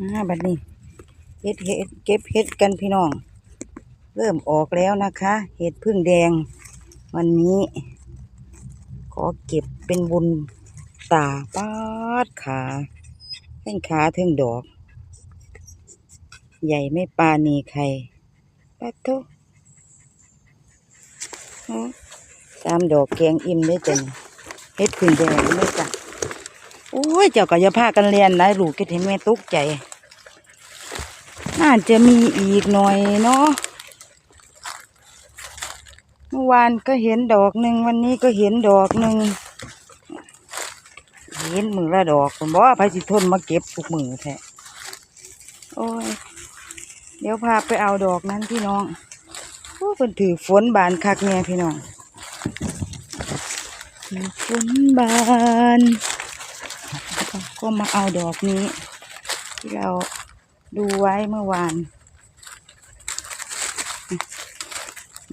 มาบัดนี้เฮ็ดเฮ็ดเก็บเฮ็ดกันพี่น้อง เริ่มออกแล้วนะคะ เห็ดพึ่งแดง วันนี้ ขอเก็บเป็นบุญตาปาดขาเส้นขาถึงดอก ใหญ่ไม่ปานีใครปัดทฮะตามดอกแกงอิ่มได้จังเฮ็ดพึ่งแดงไม่จ้ะ โอ้ยเจ้าก็อย่าพากันเรียนนะลูกก็เห็นแม่ตุกใจ น่าจะมีอีกหน่อยเนาะเมื่อวานก็เห็นดอกหนึ่งวันนี้ก็เห็นดอกหนึ่งเห็นมือละดอกผมบอกว่าไปสิทนมาเก็บทุกมือแท้โอ้ยเดี๋ยวพาไปเอาดอกนั้นพี่น้องโอ้เป็นถือฝนบานคักเนี่ยพี่น้องฝนบาน ก็มาเอาดอกนี้ ที่เราดูไว้เมื่อวาน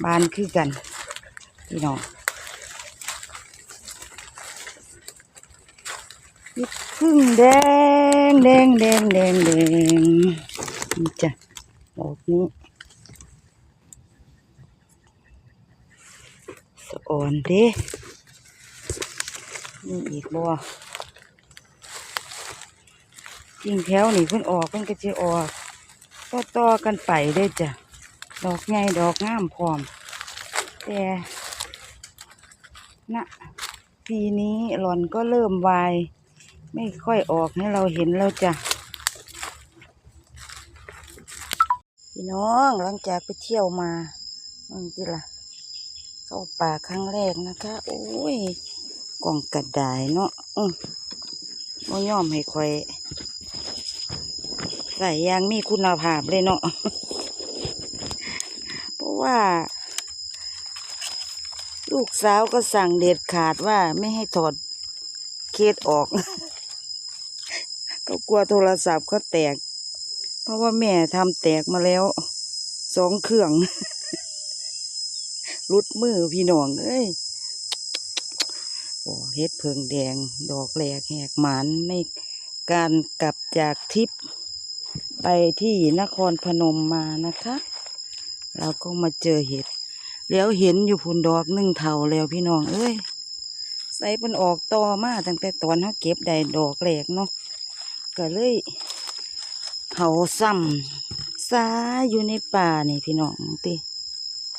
บานคือกัน พี่น้องยิบพึ่งแดงแดงแดงแดงแดงนี่จ้ะดอกนี้สะอ่อนเด้นี่อีกบ่ จริงแถวนี่เพิ่นออกเพิ่นก็จะออกต่อต่อกันไปเด้จ้ะดอกใหญ่ดอกงามพร้อม แต่ณปีนี้หล่อนก็เริ่มวาย ไม่ค่อยออกให้เราเห็นแล้วจ้ะพี่น้องหลังจากไปเที่ยวมานั่นจิละเข้าป่าครั้งแรกนะคะ โอ้ยกล่องกระดาษเนาะอืมบ่ยอมให้คอย ใส่ยางมีคุณภาพเลยเนาะ เพราะว่า ลูกสาวก็สั่งเด็ดขาดว่าไม่ให้ถอดเคสออก ก็กลัวโทรศัพท์เขาแตก เพราะว่าแม่ทำแตกมาแล้วสองเครื่องรุดมือพี่น้องเอ้ยโอ้เฮ็ดเพิงแดง ดอกแหลกแหกหมานในการกลับจากทริป ไปที่นครพนมมานะคะ เราก็มาเจอเห็ด แล้วเห็นอยู่พุ่นดอกหนึ่งเท่าแล้วพี่น้อง เอ้ย ใส่เป็นออกต่อมาตั้งแต่ตอนเขาเก็บได้ดอกแรกเนาะก็เลยเผาซ้ำซาอยู่ในป่านี่พี่น้องติ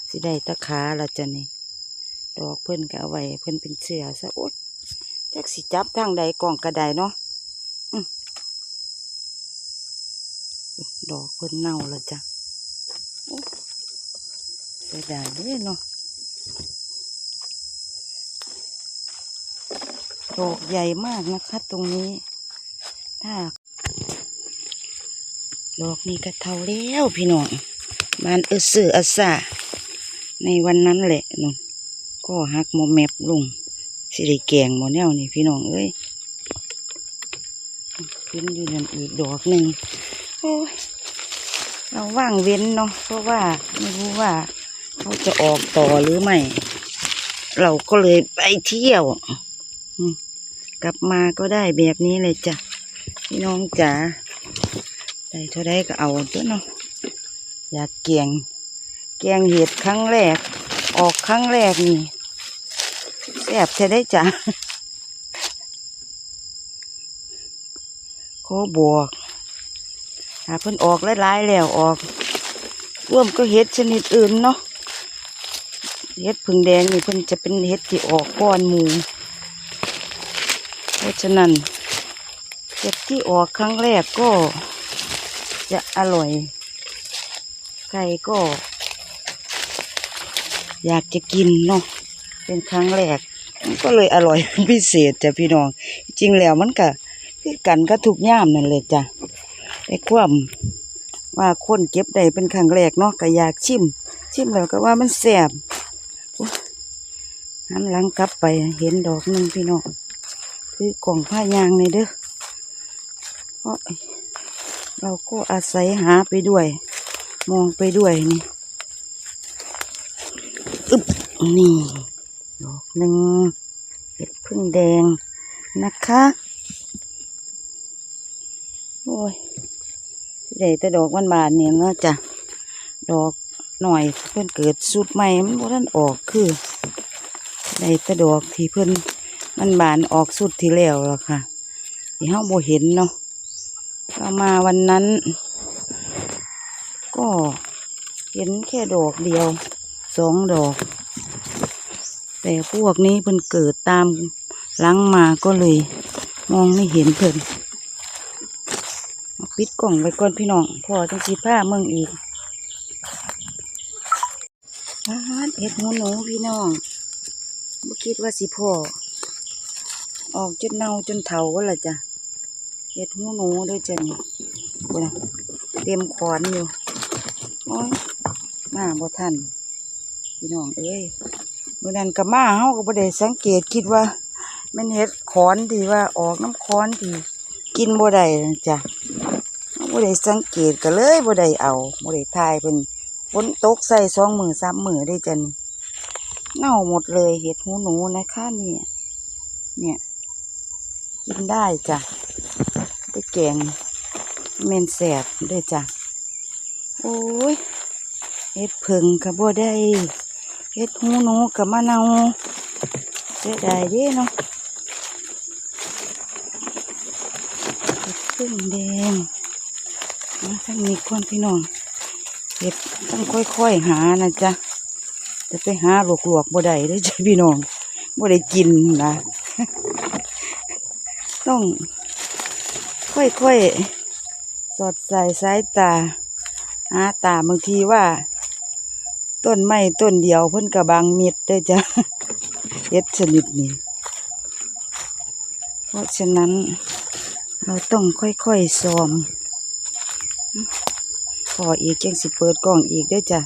สิได้ตะขาละจ้ะนี่ดอกเพิ่นก็เอาไว้เพิ่นเป็นเสือซะโอ๊ยจักสิจับทางใดกล่องกระไดเนาะอื้อ ดอกเพิ่นเน่าและจ้ะเสียดายเด้เนาะดอกใหญ่มากนะคะตรงนี้ ถ้า ดอกนี้ก็เท่าแล้วพี่น้องบานเออสืออาสาในวันนั้นแหละนุ่นก็หักโมแมบลุงสิได้แกงหมแนวนี่พี่น้องเอ้ยขึ้นอยู่นั่นอีกดอกหนึ่ง เราว่างเว้นเนาะเพราะว่าไม่รู้ว่าเขาจะออกต่อหรือไม่ เราก็เลยไปเที่ยว กลับมาก็ได้แบบนี้เลยจ้ะพี่น้องจ๋าได้เท่าไดก็เอาตัวเนาะอยากเกียงแกงเห็ดครั้งแรก ออกครั้งแรกนี่แซบใช่ได้จ้ะขอบวก หาเพิ่นออกหลายๆแล้วออกร่วมก็เห็ดชนิดอื่นเนาะเห็ดผึ่งแดงนี่เพิ่นจะเป็นเห็ดที่ออกก้อนหมูเพราะฉะนั้นเห็ดที่ออกครั้งแรกก็จะอร่อยใครก็ อยากจะกินเนาะเป็นครั้งแรกมันก็เลยอร่อยพิเศษจ้ะพี่น้อง จริงแล้วมันก็คือกันก็ทุกย่ามนั่นเลยจ้ะ แต่ความว่าคนเก็บได้เป็นครั้งแรกเนาะก็อยากชิม ชิมแล้วก็ว่ามันแซ่บหันหลังกลับไปเห็นดอกหนึ่งพี่น้องคือกล่องผ้ายางในเด้อเพราะเราก็อาศัยหาไปด้วย มองไปด้วยนี่อึบนี่ ดอกหนึ่งเห็ดพึ่งแดงนะคะ โอ้ย ได้แต่ดอกมันบานเนี่ยนะจ้ะดอกหน่อยเพิ่นเกิดสุดใหม่มันบ่ทันออกคือได้แต่ดอกที่เพิ่นมันบานออกสุดที่แล้วแล้วค่ะที่เฮาบ่เห็นเนาะเรามาวันนั้น ก็เห็นแค่ดอกเดียวสองดอก แต่พวกนี้เพิ่นเกิดตามหลังมาก็เลย มองไม่เห็นเพิ่นเอา ปิดกล่องไว้ก่อนพี่น้องพอจังสีผ้าเมืองอีกอาหารเห็ดหูหนูพี่น้องบ่คิดว่าสิพ่อออกจนเน่าจนเถาก็ละจ้ะเห็ดหูหนูด้วยจ้ะนี่กูนะเต็มขอนอยู่โอ้ยมาบ่ทันพี่น้องเอ้ยเมื่อนั้นกับมาเฮาก็บ่ได้สังเกตคิดว่ามันเห็ดขอนที่ว่าออกน้ำขอนที่กินบ่ได้จ้ะ บ่ได้สังเกตก็เลยบ่ได้เอาบ่ได้ทายเป็นฝนตกใส่สองมือสามมือได้จ้ะนี่เน่าหมดเลยเห็ดหูหนูนะคะเนี่ยเนี่ยกินได้จ้ะไปแกงเมนแสบด้วยจ้ะโอ้ยเห็ดผึ่งก็บ่ได้เห็ดหูหนูก็มะนาวเสียดายเด้เนาะพึ่งแดง ทั้งมีคนพี่น้องเห็ดต้องค่อยๆหานะจ๊ะจะไปหาหลวกๆบ่ได้เด้อจ้ะพี่น้องบ่ได้กินนะต้อง ค่อยๆ สอดใส่สายตาหาตาบางทีว่า ต้นไม้ต้นเดียวเพิ่นกระบางเม็ดเด้จ้ะเห็ดชนิดนี้ เพราะฉะนั้นเราต้องค่อยๆซ้อม พออีกจังสิเปิดกล่องอีกเด้จ้ะ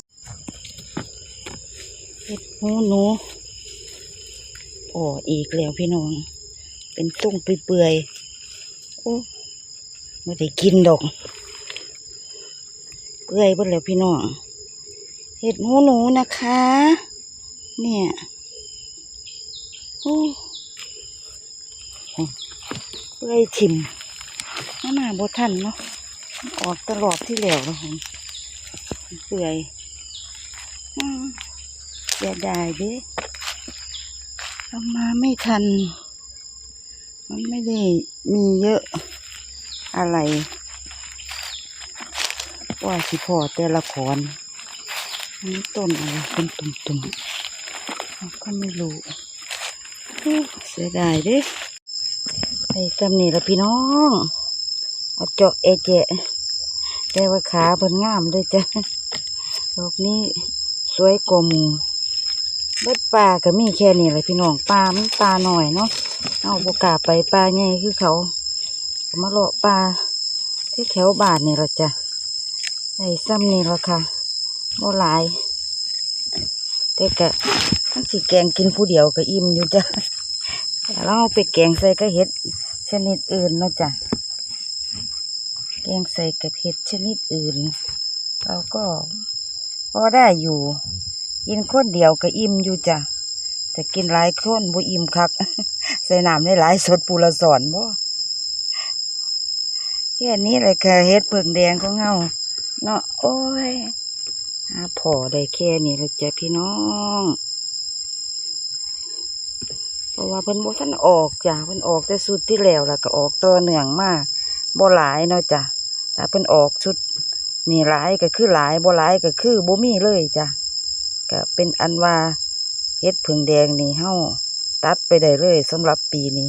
เห็ดหูหนูอ้อีกแล้วพี่น้อง เป็นตุ้งเปื่อยโอ้ไม่ได้กินดอก เปื่อยเบดแล้วพี่น้อง เห็ดหูหนูนะคะ เนี่ยโอ้เปื่อยถิ่มมามาบทันเนาะ ออกตลอดที่แล้วแล้วผมเปื่อยอืมเสียดายเด้เอามาไม่ทัน มันไม่ได้มีเยอะอะไรว่าสิพอแต่ละขอนอันนี้ต้นอะไรเป็นตุ่มๆก็ไม่รู้เสียดายเด้ไปตำนี่ละพี่น้อง เอาเจาะเอเจแต่ว่าขาเพิ่นงามด้วยจ้ะดอกนี้สวยกว่าหมูเบิดป่าก็มีแค่นี้แหละพี่น้องป่ามันป่าหน่อยเนาะเอาโอกล้าไปป่าใหญ่คือเขามาเลาะป่าที่แถวบ้านนี่ละจ้ะได้ซ้ำนี่ละค่ะบ่หลายแต่กะทั้งสิแกงกินผู้เดียวก็อิ่มอยู่จ้ะแล้วเราเอาไปแกงใส่กระเห็ดชนิดอื่นเนาะจ้ะ แกงใส่กับเห็ดชนิดอื่น เราก็พอได้อยู่ กินคนเดียวก็อิ่มอยู่จ้ะแต่กินหลายคนบ่อิ่มคัก ใส่น้ำได้หลายสดปูละสอนบ่แค่นี้เลยค่ะเห็ดเผืองแดงของเฮาเนาะโอ้ยหาพอได้แค่นี้เลยจ้ะพี่น้องเพราะว่าเพิ่นบ่ทันออกจ้ะเพิ่นออกแต่สุดที่แล้วแล้วก็ออกต่อเนื่องมา บ่หลายเนาะจ้ะถ้าเพิ่นออกชุดนี่หลายก็คือหลายบ่หลายก็คือบ่มีเลยจ้ะก็เป็นอันว่าเฮ็ดผึ่งแดงนี่เฮาตัดไปได้เลยสำหรับปีนี้